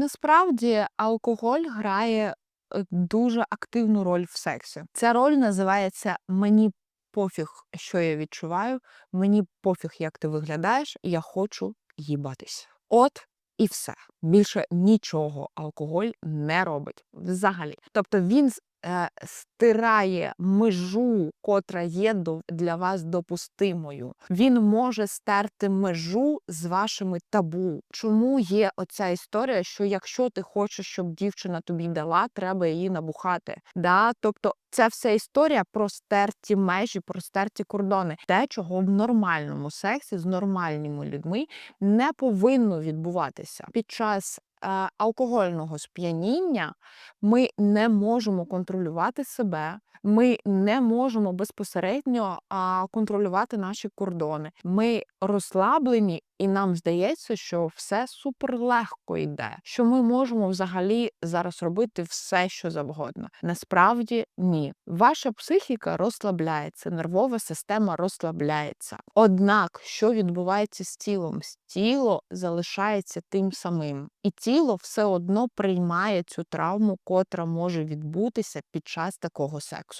Насправді алкоголь грає е, дуже активну роль в сексі. Ця роль називається Мені пофіг, що я відчуваю, мені пофіг, як ти виглядаєш, я хочу їбатись. От і все. Більше нічого алкоголь не робить взагалі. Тобто він стирає межу, котра є до, для вас допустимою. Він може стерти межу з вашими табу. Чому є оця історія, що якщо ти хочеш, щоб дівчина тобі дала, треба її набухати. Да? Тобто ця вся історія про стерті межі, про стерті кордони, те, чого в нормальному сексі з нормальними людьми не повинно відбуватися. Під час е, алкогольного сп'яніння ми не можемо контролювати себе, ми не можемо безпосередньо контролювати наші кордони. Ми розслаблені, і нам здається, що все суперлегко йде, що ми можемо взагалі зараз робити все, що завгодно. Насправді ні. Ваша психіка розслабляється, нервова система розслабляється. Однак, що відбувається з тілом? Тіло залишається тим самим, і тіло все одно приймає цю травму, котра може відбутися під час такого сексу.